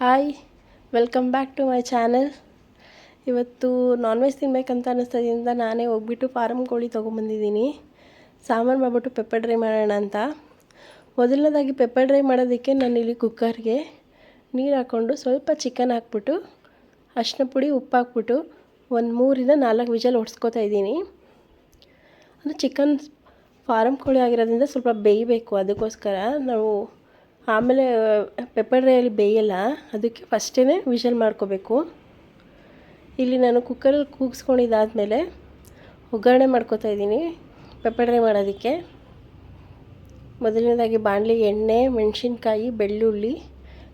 Hi welcome back to my channel ಇವತ್ತು non veg ತಿನ್ಬೇಕಂತ ಅನ್ನಿಸ್ತದಿಂದ ನಾನೇ ಹೋಗ್ಬಿಟ್ಟು ಫಾರಮ್ ಕೋಳಿ ತೊಗೊಂಬಂದಿದ್ದೀನಿ ಸಾಂಬಾರು ಮಾಡಿಬಿಟ್ಟು ಪೆಪ್ಪರ್ ಡ್ರೈ ಮಾಡೋಣ ಅಂತ. ಮೊದಲನೇದಾಗಿ ಪೆಪ್ಪರ್ ಡ್ರೈ ಮಾಡೋದಕ್ಕೆ ನಾನಿಲ್ಲಿ ಕುಕ್ಕರ್ಗೆ ನೀರು ಹಾಕ್ಕೊಂಡು ಸ್ವಲ್ಪ ಚಿಕನ್ ಹಾಕ್ಬಿಟ್ಟು, ಅರಿಶಿನ ಪುಡಿ, ಉಪ್ಪು ಹಾಕ್ಬಿಟ್ಟು ಒಂದು ಮೂರಿಂದ ನಾಲ್ಕು ವಿಜಲ್ ಹೊಡ್ಸ್ಕೊತಾ ಇದ್ದೀನಿ. ಅಂದರೆ ಚಿಕನ್ ಫಾರಮ್ ಕೋಳಿ ಆಗಿರೋದ್ರಿಂದ ಸ್ವಲ್ಪ ಬೇಯಬೇಕು, ಅದಕ್ಕೋಸ್ಕರ ನಾವು ಆಮೇಲೆ ಪೆಪ್ಪರ್ ಡ್ರೈಯಲ್ಲಿ ಬೇಯಲ್ಲ, ಅದಕ್ಕೆ ಫಸ್ಟೇ ವಿಷಲ್ ಮಾಡ್ಕೋಬೇಕು. ಇಲ್ಲಿ ನಾನು ಕುಕ್ಕರಲ್ಲಿ ಕೂಗಿಸ್ಕೊಂಡಿದ್ದಾದಮೇಲೆ ಒಗ್ಗರಣೆ ಮಾಡ್ಕೋತಾ ಇದ್ದೀನಿ ಪೆಪ್ಪರ್ ಡ್ರೈ ಮಾಡೋದಕ್ಕೆ. ಮೊದಲನೇದಾಗಿ ಬಾಣಲಿ, ಎಣ್ಣೆ, ಮೆಣಸಿನ್ಕಾಯಿ, ಬೆಳ್ಳುಳ್ಳಿ,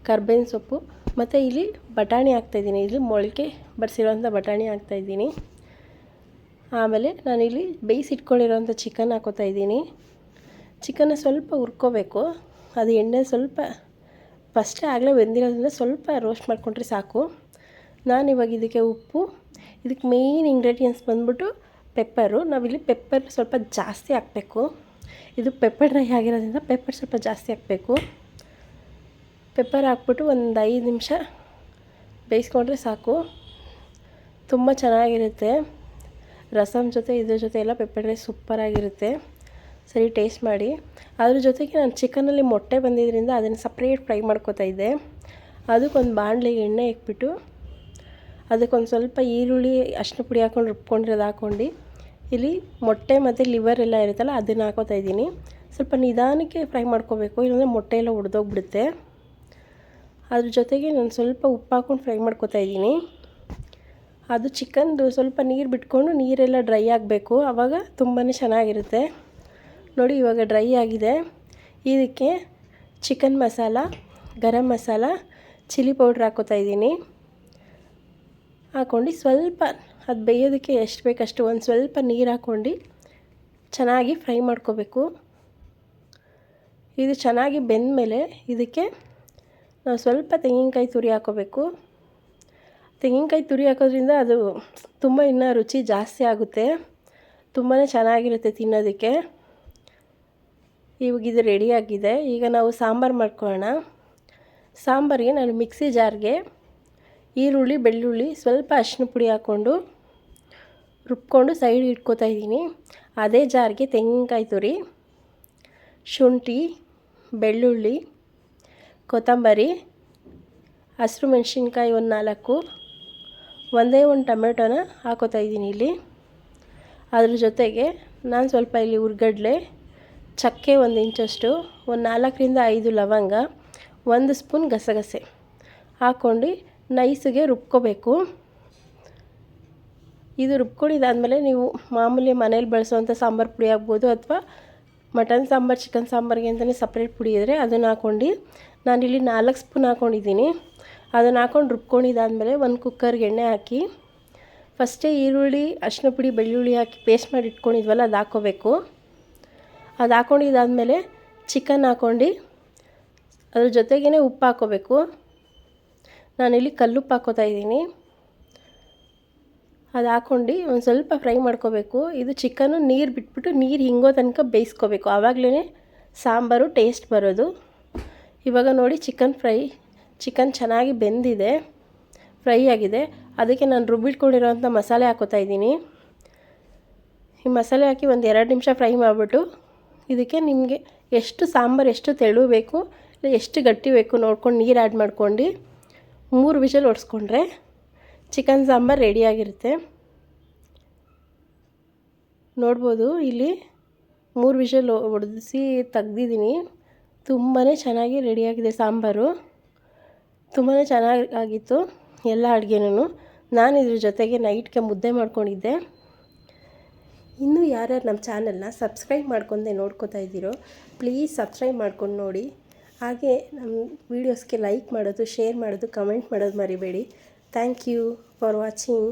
ಕರ್ಬೇವಿನ ಸೊಪ್ಪು, ಮತ್ತು ಇಲ್ಲಿ ಬಟಾಣಿ ಹಾಕ್ತಾಯಿದ್ದೀನಿ ಇಲ್ಲಿ ಮೊಳಕೆ ಬರ್ಸಿರೋಂಥ ಬಟಾಣಿ ಹಾಕ್ತಾಯಿದ್ದೀನಿ ಆಮೇಲೆ ನಾನಿಲ್ಲಿ ಬೇಯಿಸಿಟ್ಕೊಂಡಿರೋಂಥ ಚಿಕನ್ ಹಾಕೋತಾ ಇದ್ದೀನಿ. ಚಿಕನ್ನ ಸ್ವಲ್ಪ ಹುರ್ಕೋಬೇಕು. ಅದು ಎಣ್ಣೆ ಸ್ವಲ್ಪ ಫಸ್ಟೇ ಆಗಲೇ ಬೆಂದಿರೋದ್ರಿಂದ ಸ್ವಲ್ಪ ರೋಸ್ಟ್ ಮಾಡಿಕೊಂಡ್ರೆ ಸಾಕು. ನಾನು ಇವಾಗ ಇದಕ್ಕೆ ಉಪ್ಪು, ಇದಕ್ಕೆ ಮೇಯ್ನ್ ಇಂಗ್ರೀಡಿಯೆಂಟ್ಸ್ ಬಂದ್ಬಿಟ್ಟು ಪೆಪ್ಪರು ನಾವಿಲ್ಲಿ ಪೆಪ್ಪರ್ ಸ್ವಲ್ಪ ಜಾಸ್ತಿ ಹಾಕಬೇಕು. ಇದು ಪೆಪ್ಪರ್ ಡ್ರೈ ಆಗಿರೋದ್ರಿಂದ ಪೆಪ್ಪರ್ ಸ್ವಲ್ಪ ಜಾಸ್ತಿ ಹಾಕಬೇಕು. ಪೆಪ್ಪರ್ ಹಾಕ್ಬಿಟ್ಟು ಒಂದು ಐದು ನಿಮಿಷ ಬೇಯಿಸ್ಕೊಂಡ್ರೆ ಸಾಕು. ತುಂಬ ಚೆನ್ನಾಗಿರುತ್ತೆ. ರಸಮ್ ಜೊತೆ, ಇದ್ರ ಜೊತೆ ಎಲ್ಲ ಪೆಪ್ಪರ್ ಡ್ರೈ ಸೂಪರಾಗಿರುತ್ತೆ ಸರಿ ಟೇಸ್ಟ್ ಮಾಡಿ. ಅದ್ರ ಜೊತೆಗೆ ನಾನು ಚಿಕನಲ್ಲಿ ಮೊಟ್ಟೆ ಬಂದಿದ್ದರಿಂದ ಅದನ್ನು ಸಪ್ರೇಟ್ ಫ್ರೈ ಮಾಡ್ಕೋತಾ ಇದ್ದೆ. ಅದಕ್ಕೊಂದು ಬಾಣಲೆಗೆ ಎಣ್ಣೆ ಇಕ್ಬಿಟ್ಟು ಅದಕ್ಕೊಂದು ಸ್ವಲ್ಪ ಈರುಳ್ಳಿ ಅರಿಶಿನ ಪುಡಿ ಹಾಕೊಂಡು ರುಬ್ಕೊಂಡಿರೋದು ಹಾಕ್ಕೊಂಡು ಇಲ್ಲಿ ಮೊಟ್ಟೆ ಮತ್ತು ಲಿವರ್ ಎಲ್ಲ ಇರುತ್ತಲ್ಲ ಅದನ್ನು ಹಾಕೋತಾ ಇದ್ದೀನಿ. ಸ್ವಲ್ಪ ನಿಧಾನಕ್ಕೆ ಫ್ರೈ ಮಾಡ್ಕೋಬೇಕು, ಇಲ್ಲಾಂದರೆ ಮೊಟ್ಟೆ ಎಲ್ಲ ಒಡೆದೋಗ್ಬಿಡುತ್ತೆ. ಅದ್ರ ಜೊತೆಗೆ ನಾನು ಸ್ವಲ್ಪ ಉಪ್ಪು ಹಾಕ್ಕೊಂಡು ಫ್ರೈ ಮಾಡ್ಕೋತಾ ಇದ್ದೀನಿ. ಅದು ಚಿಕನ್ದು ಸ್ವಲ್ಪ ನೀರು ಬಿಟ್ಕೊಂಡು ನೀರೆಲ್ಲ ಡ್ರೈ ಆಗಬೇಕು. ಆವಾಗ ತುಂಬಾ ಚೆನ್ನಾಗಿರುತ್ತೆ. ನೋಡಿ, ಇವಾಗ ಡ್ರೈ ಆಗಿದೆ. ಇದಕ್ಕೆ chicken masala, garam masala, chilli powder ಹಾಕೋತಾ ಇದ್ದೀನಿ. ಹಾಕ್ಕೊಂಡು ಸ್ವಲ್ಪ, ಅದು ಬೇಯೋದಕ್ಕೆ ಎಷ್ಟು ಬೇಕಷ್ಟು ಒಂದು ಸ್ವಲ್ಪ ನೀರು ಹಾಕ್ಕೊಂಡು ಚೆನ್ನಾಗಿ ಫ್ರೈ ಮಾಡ್ಕೋಬೇಕು. ಇದು ಚೆನ್ನಾಗಿ ಬೆಂದ ಮೇಲೆ ಇದಕ್ಕೆ ನಾವು ಸ್ವಲ್ಪ ತೆಂಗಿನಕಾಯಿ ತುರಿ ಹಾಕೋಬೇಕು. ತೆಂಗಿನಕಾಯಿ ತುರಿ ಹಾಕೋದ್ರಿಂದ ಅದು ತುಂಬ ಇನ್ನೂ ರುಚಿ ಜಾಸ್ತಿ ಆಗುತ್ತೆ. ತುಂಬಾ ಚೆನ್ನಾಗಿರುತ್ತೆ ತಿನ್ನೋದಕ್ಕೆ. ಇವಾಗ ಇದು ರೆಡಿಯಾಗಿದೆ ಈಗ ನಾವು ಸಾಂಬಾರು ಮಾಡ್ಕೊಳ್ಳೋಣ. ಸಾಂಬಾರಿಗೆ ನಾನು ಮಿಕ್ಸಿ ಜಾರ್ಗೆ ಈರುಳ್ಳಿ, ಬೆಳ್ಳುಳ್ಳಿ ಸ್ವಲ್ಪ ಅರಿಶಿನ ಪುಡಿ ಹಾಕ್ಕೊಂಡು ರುಬ್ಕೊಂಡು ಸೈಡ್ ಇಟ್ಕೋತಾ ಇದ್ದೀನಿ. ಅದೇ ಜಾರ್ಗೆ ತೆಂಗಿನಕಾಯಿ ತುರಿ, ಶುಂಠಿ, ಬೆಳ್ಳುಳ್ಳಿ, ಕೊತ್ತಂಬರಿ, ಹಸಿರು ಮೆಣಸಿನ್ಕಾಯಿ ಒಂದು ನಾಲ್ಕು, ಒಂದೇ ಒಂದು ಟೊಮೆಟೊನ ಹಾಕೋತಾ ಇದ್ದೀನಿ ಇಲ್ಲಿ. ಅದ್ರ ಜೊತೆಗೆ ನಾನು ಸ್ವಲ್ಪ ಇಲ್ಲಿ ಉರ್ಗಡ್ಲೆ ಚಕ್ಕೆ ಒಂದು ಇಂಚಷ್ಟು, ಒಂದು ನಾಲ್ಕರಿಂದ ಐದು ಲವಂಗ, ಒಂದು ಸ್ಪೂನ್ ಗಸಗಸೆ ಹಾಕ್ಕೊಂಡು ನೈಸಿಗೆ ರುಬ್ಕೋಬೇಕು. ಇದು ರುಬ್ಕೊಂಡಿದ್ದಾದಮೇಲೆ ನೀವು ಮಾಮೂಲಿ ಮನೇಲಿ ಬಳಸುವಂಥ ಸಾಂಬಾರು ಪುಡಿ ಆಗ್ಬೋದು ಅಥವಾ ಮಟನ್ ಸಾಂಬಾರು, ಚಿಕನ್ ಸಾಂಬಾರಿಗೆ ಅಂತಲೇ ಸಪ್ರೇಟ್ ಪುಡಿ ಇದ್ದರೆ ಅದನ್ನು ಹಾಕ್ಕೊಂಡು ನಾನಿಲ್ಲಿ ನಾಲ್ಕು ಸ್ಪೂನ್ ಹಾಕ್ಕೊಂಡಿದ್ದೀನಿ. ಅದನ್ನು ಹಾಕ್ಕೊಂಡು ರುಬ್ಕೊಂಡಿದ್ದಾದಮೇಲೆ ಒಂದು ಕುಕ್ಕರ್ಗೆ ಎಣ್ಣೆ ಹಾಕಿ ಫಸ್ಟೇ ಈರುಳ್ಳಿ, ಅರಿಶಿನ ಪುಡಿ, ಬೆಳ್ಳುಳ್ಳಿ ಹಾಕಿ ಪೇಸ್ಟ್ ಮಾಡಿ ಇಟ್ಕೊಂಡಿದ್ವಲ್ಲ, ಅದು ಹಾಕ್ಕೋಬೇಕು. ಅದು ಹಾಕ್ಕೊಂಡಿದ್ದಾದಮೇಲೆ ಚಿಕನ್ ಹಾಕ್ಕೊಂಡು ಅದ್ರ ಜೊತೆಗೇ ಉಪ್ಪು ಹಾಕ್ಕೋಬೇಕು ನಾನಿಲ್ಲಿ ಕಲ್ಲುಪ್ಪು ಹಾಕ್ಕೋತಾ ಇದ್ದೀನಿ. ಅದು ಹಾಕ್ಕೊಂಡು ಒಂದು ಸ್ವಲ್ಪ ಫ್ರೈ ಮಾಡ್ಕೋಬೇಕು. ಇದು ಚಿಕನ್ನು ನೀರು ಬಿಟ್ಬಿಟ್ಟು ನೀರು ಹಿಂಗೋ ತನಕ ಬೇಯಿಸ್ಕೋಬೇಕು. ಆವಾಗಲೇ ಸಾಂಬಾರು ಟೇಸ್ಟ್ ಬರೋದು. ಇವಾಗ ನೋಡಿ ಚಿಕನ್ ಫ್ರೈ ಚಿಕನ್ ಚೆನ್ನಾಗಿ ಬೆಂದಿದೆ ಫ್ರೈ ಆಗಿದೆ. ಅದಕ್ಕೆ ನಾನು ರುಬ್ಬಿಟ್ಕೊಂಡಿರೋಂಥ ಮಸಾಲೆ ಹಾಕೋತಾ ಇದ್ದೀನಿ. ಈ ಮಸಾಲೆ ಹಾಕಿ ಒಂದು ಎರಡು ನಿಮಿಷ ಫ್ರೈ ಮಾಡಿಬಿಟ್ಟು ಇದಕ್ಕೆ ನಿಮಗೆ ಎಷ್ಟು ಸಾಂಬಾರು, ಎಷ್ಟು ತೆಳು ಬೇಕು ಎಷ್ಟು ಗಟ್ಟಿ ಬೇಕು ನೋಡ್ಕೊಂಡು ನೀರು ಆ್ಯಡ್ ಮಾಡ್ಕೊಂಡು ಮೂರು ವಿಷಲ್ ಒಡಿಸ್ಕೊಂಡ್ರೆ ಚಿಕನ್ ಸಾಂಬಾರು ರೆಡಿಯಾಗಿರುತ್ತೆ ನೋಡ್ಬೋದು ಇಲ್ಲಿ ಮೂರು ವಿಷಲ್ ಹೊಡೆದಿಸಿ ತೆಗ್ದಿದ್ದೀನಿ. ತುಂಬಾ ಚೆನ್ನಾಗಿ ರೆಡಿಯಾಗಿದೆ ಸಾಂಬಾರು. ತುಂಬಾ ಚೆನ್ನಾಗಿ ಆಗಿತ್ತು ಎಲ್ಲ ಅಡುಗೆನೂ. ನಾನು ಇದ್ರ ಜೊತೆಗೆ ನೈಟ್ಗೆ ಮುದ್ದೆ ಮಾಡ್ಕೊಂಡಿದ್ದೆ. ಇನ್ನೂ ಯಾರ್ಯಾರು ನಮ್ಮ ಚಾನಲ್ನ ಸಬ್ಸ್ಕ್ರೈಬ್ ಮಾಡ್ಕೊಂಡೆ ನೋಡ್ಕೋತಾ ಇದ್ದೀರೋ ಪ್ಲೀಸ್ ಸಬ್ಸ್ಕ್ರೈಬ್ ಮಾಡ್ಕೊಂಡು ನೋಡಿ. ಹಾಗೆ ನಮ್ಮ ವೀಡಿಯೋಸ್ಗೆ ಲೈಕ್ ಮಾಡೋದು ಶೇರ್ ಮಾಡೋದು ಕಮೆಂಟ್ ಮಾಡೋದು ಮರಿಬೇಡಿ. Thank you for watching